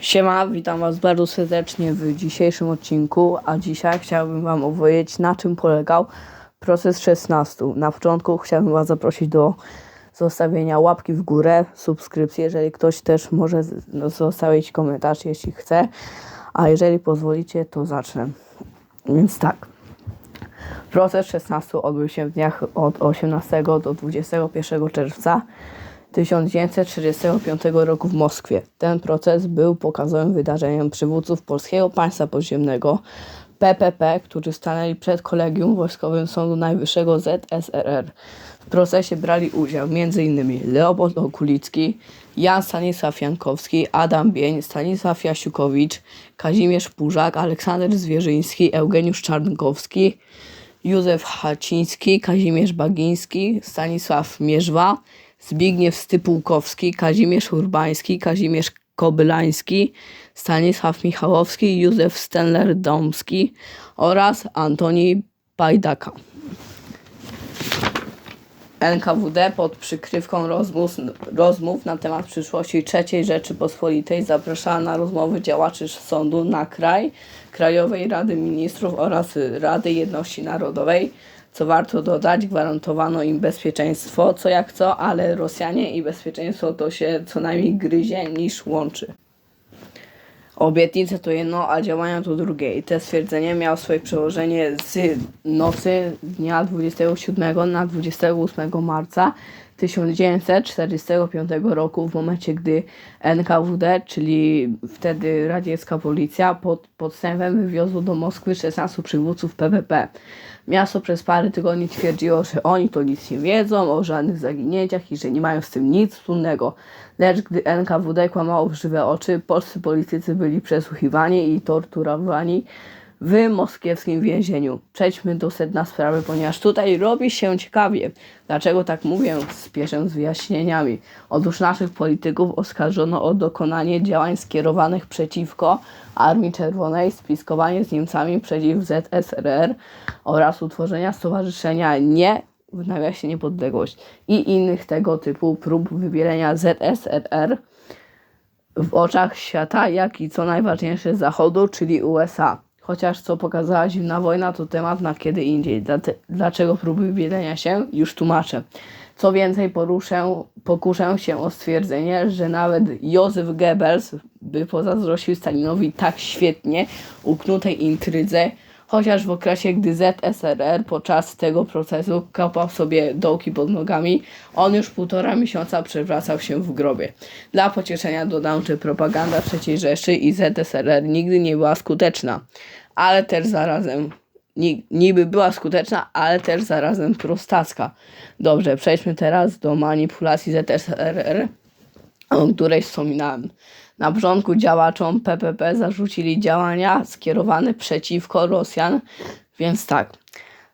Siema, witam Was bardzo serdecznie w dzisiejszym odcinku, a dzisiaj chciałbym Wam opowiedzieć na czym polegał proces 16. Na początku chciałbym Was zaprosić do zostawienia łapki w górę, subskrypcji, jeżeli ktoś też może no, zostawić komentarz, jeśli chce, a jeżeli pozwolicie, to zacznę. Więc tak. Proces 16 odbył się w dniach od 18 do 21 czerwca 1945 roku w Moskwie. Ten proces był pokazowym wydarzeniem przywódców Polskiego Państwa Podziemnego PPP, którzy stanęli przed Kolegium Wojskowym Sądu Najwyższego ZSRR. W procesie brali udział m.in. Leopold Okulicki, Jan Stanisław Jankowski, Adam Bień, Stanisław Jasiukowicz, Kazimierz Pużak, Aleksander Zwierzyński, Eugeniusz Czarnkowski, Józef Haciński, Kazimierz Bagiński, Stanisław Mierzwa, Zbigniew Stypułkowski, Kazimierz Urbański, Kazimierz Kobylański, Stanisław Michałowski, Józef Stenler-Domski oraz Antoni Pajdaka. NKWD pod przykrywką rozmów, rozmów na temat przyszłości III Rzeczypospolitej zapraszała na rozmowy działaczy sądu na kraj, Krajowej Rady Ministrów oraz Rady Jedności Narodowej. Co warto dodać, gwarantowano im bezpieczeństwo, co jak co, ale Rosjanie i bezpieczeństwo to się co najmniej gryzie niż łączy. Obietnice to jedno, a działania to drugie. I te stwierdzenie miało swoje przełożenie z nocy dnia 27 na 28 marca 1945 roku, w momencie gdy NKWD, czyli wtedy radziecka policja, pod podstępem wywiozło do Moskwy 16 przywódców PPP. Miasto przez parę tygodni twierdziło, że oni to nic nie wiedzą o żadnych zaginięciach i że nie mają z tym nic wspólnego. Lecz gdy NKWD kłamało w żywe oczy, polscy politycy byli przesłuchiwani i torturowani w moskiewskim więzieniu. Przejdźmy do sedna sprawy, ponieważ tutaj robi się ciekawie. Dlaczego tak mówię? Spieszę z wyjaśnieniami. Otóż naszych polityków oskarżono o dokonanie działań skierowanych przeciwko Armii Czerwonej, spiskowanie z Niemcami przeciw ZSRR oraz utworzenia stowarzyszenia nie w nawiasie niepodległość i innych tego typu prób wybielenia ZSRR w oczach świata, jak i co najważniejsze Zachodu, czyli USA. Chociaż co pokazała zimna wojna, to temat na kiedy indziej. Dlaczego próby wybielenia się? Już tłumaczę. Co więcej, poruszę, pokuszę się o stwierdzenie, że nawet Józef Goebbels by pozazdrościł Stalinowi tak świetnie uknutej intrydze, chociaż w okresie, gdy ZSRR podczas tego procesu kopał sobie dołki pod nogami, on już półtora miesiąca przewracał się w grobie. Dla pocieszenia dodam, że propaganda III Rzeszy i ZSRR nigdy nie była skuteczna, ale też zarazem ni- niby była skuteczna, ale też zarazem prostacka. Dobrze, przejdźmy teraz do manipulacji ZSRR, o której wspominałem. Na początku działaczom PPP zarzucili działania skierowane przeciwko Rosjan, więc tak.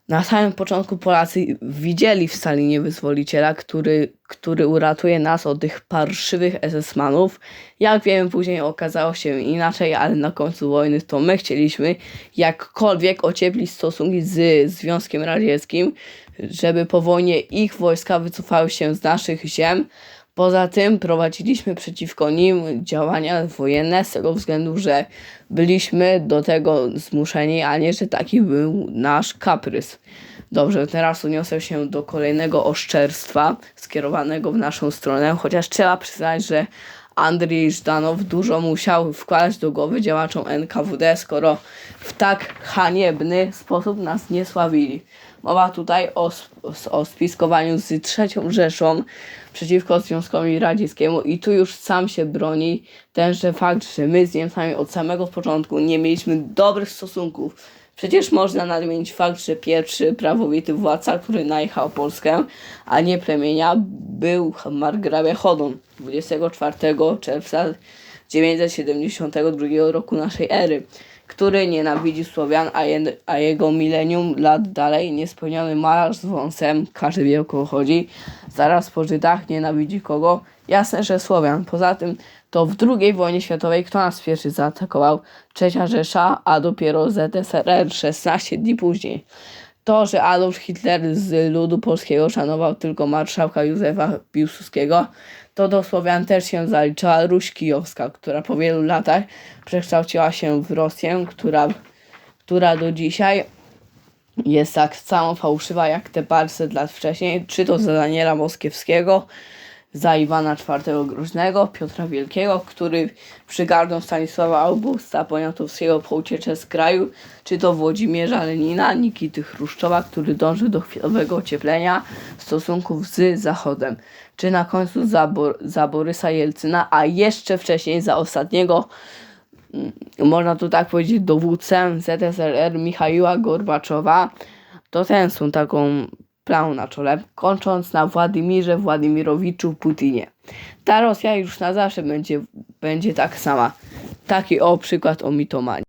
Na samym początku Polacy widzieli w Stalinie wyzwoliciela, który, który uratuje nas od tych parszywych SS-manów. Jak wiemy, później okazało się inaczej, ale na końcu wojny to my chcieliśmy jakkolwiek ocieplić stosunki z Związkiem Radzieckim, żeby po wojnie ich wojska wycofały się z naszych ziem. Poza tym prowadziliśmy przeciwko nim działania wojenne z tego względu, że byliśmy do tego zmuszeni, a nie, że taki był nasz kaprys. Dobrze, teraz uniosę się do kolejnego oszczerstwa skierowanego w naszą stronę, chociaż trzeba przyznać, że Andrzej Żdanow dużo musiał wkładać do głowy działaczom NKWD, skoro w tak haniebny sposób nas nie sławili. Mowa tutaj o, o spiskowaniu z trzecią Rzeszą przeciwko Związkowi Radzieckiemu i tu już sam się broni tenże fakt, że my z Niemcami od samego początku nie mieliśmy dobrych stosunków. Przecież można nadmienić fakt, że pierwszy prawowity władca, który najechał Polskę, a nie plemienia, był margrabia Chodon 24 czerwca 972 roku naszej ery, który nienawidzi Słowian, a, je, a jego milenium lat dalej niespełniony malarz z wąsem, każdy wie o kogo chodzi, zaraz po Żydach nienawidzi kogo? Jasne, że Słowian. Poza tym to w II wojnie światowej kto nas pierwszy zaatakował? Trzecia Rzesza, a dopiero ZSRR 16 dni później. To, że Adolf Hitler z ludu polskiego szanował tylko marszałka Józefa Piłsudskiego, to do Słowian też się zaliczała Ruś Kijowska, która po wielu latach przekształciła się w Rosję, która, która do dzisiaj jest tak samo fałszywa jak te paręset lat wcześniej, czy to za Daniela Moskiewskiego, za Iwana IV Groźnego, Piotra Wielkiego, który przygarnął Stanisława Augusta Poniatowskiego po ucieczce z kraju, czy to Włodzimierza Lenina, Nikity Chruszczowa, który dąży do chwilowego ocieplenia stosunków z Zachodem, czy na końcu za, Bo- za Borysa Jelcyna, a jeszcze wcześniej za ostatniego można tu tak powiedzieć, dowódcę ZSRR Michaiła Gorbaczowa, to ten są taką plamą na czole, kończąc na Władimirze Władimirowiczu Putinie. Ta Rosja już na zawsze będzie, będzie tak sama. Taki o przykład o mitomanii.